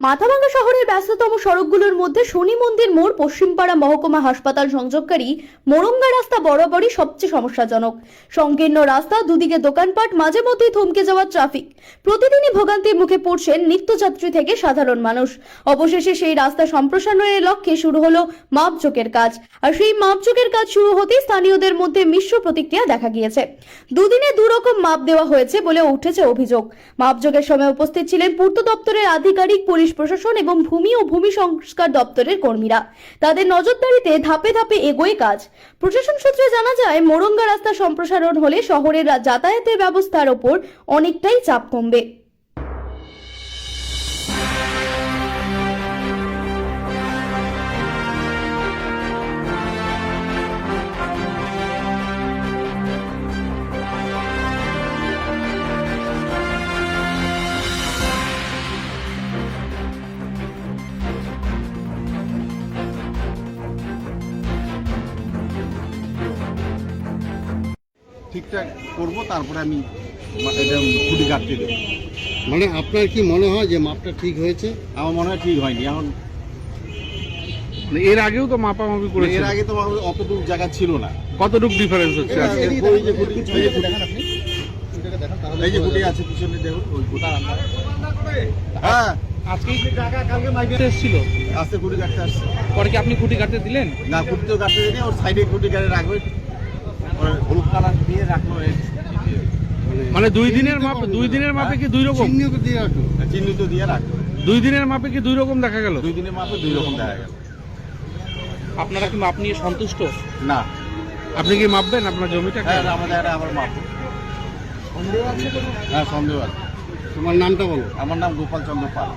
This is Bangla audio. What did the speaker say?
মাথাভাঙ্গা শহরের ব্যস্ততম সড়কগুলোর মধ্যে শনি মন্দির মোড়, পশ্চিমপাড়া মহকুমা হাসপাতাল সংযোগকারী মোরঙ্গা রাস্তা বরাবরই সবচেয়ে সমস্যাজনক। সংকীর্ণ রাস্তা, দুদিকে দোকানপাট, মাঝে মধ্যেই থমকে যাওয়া ট্রাফিক। প্রতিদিনই ভোগান্তির মুখে পড়ছেন নিত্যযাত্রী থেকে সাধারণ মানুষ। অবশেষে সেই রাস্তা সম্প্রসারণের লক্ষ্যে শুরু হলো মাপজোকের কাজ। আর সেই মাপজোকের কাজ শুরু হতেই স্থানীয়দের মধ্যে মিশ্র প্রতিক্রিয়া দেখা গিয়েছে। দুদিনে দুরকম মাপ দেওয়া হয়েছে বলে উঠেছে অভিযোগ। মাপযোগের সময় উপস্থিত ছিলেন পূর্ত দপ্তরের আধিকারিক পুলিশ প্রশাসন এবং ভূমি ও ভূমি সংস্কার দপ্তরের কর্মীরা। তাদের নজরদারিতে ধাপে ধাপে এগোয় কাজ। প্রশাসন সূত্রে জানা যায়, মোরঙ্গা রাস্তা সম্প্রসারণ হলে শহরের যাতায়াতের ব্যবস্থার ওপর অনেকটাই চাপ কমবে। ঠিকঠাক করব তারপরে আমি এটা খুঁটি কাটতে দেবো। মানে আপনার কি মনে হয় যে মাপটা ঠিক হয়েছে? আমার মনে হয় ঠিক হয়নি এখন মানে এর আগেও তো মাপামাপি করেছে এর আগে তো অতটুকু জায়গা ছিল না। কতটুকু ডিফারেন্স হচ্ছে এই যে খুঁটি এই যে খুঁটি। আছে পিছনে দেখুন ওই খুঁটি হ্যাঁ। আজকে কালকে মাইকে এসেছিল আস্তে খুঁটি কাটতে আসছে। পরে কি আপনি খুঁটি কাটতে দিলেন? না খুঁটি তো কাটতে দিই ওর সাইডে খুঁটি কাটে রাখবে। মানে দুই দিনের মাপ দুই দিনের মাপে কি দুই রকম? চিহ্ন তো দিয়ে রাখো চিহ্নিত দিয়ে রাখল। দুই দিনের মাপে কি দুই রকম দেখা গেল? দুই দিনের মাপে দুই রকম দেখা গেল। আপনারা কি মাপ নিয়ে সন্তুষ্ট? না। আপনি কি মাপবেন? আপনার জমিটা হ্যাঁ আমাদের আবার মাপ। হ্যাঁ সন্দেহ আছে। তোমার নামটা বলো। আমার নাম গোপাল চন্দ্র পাল।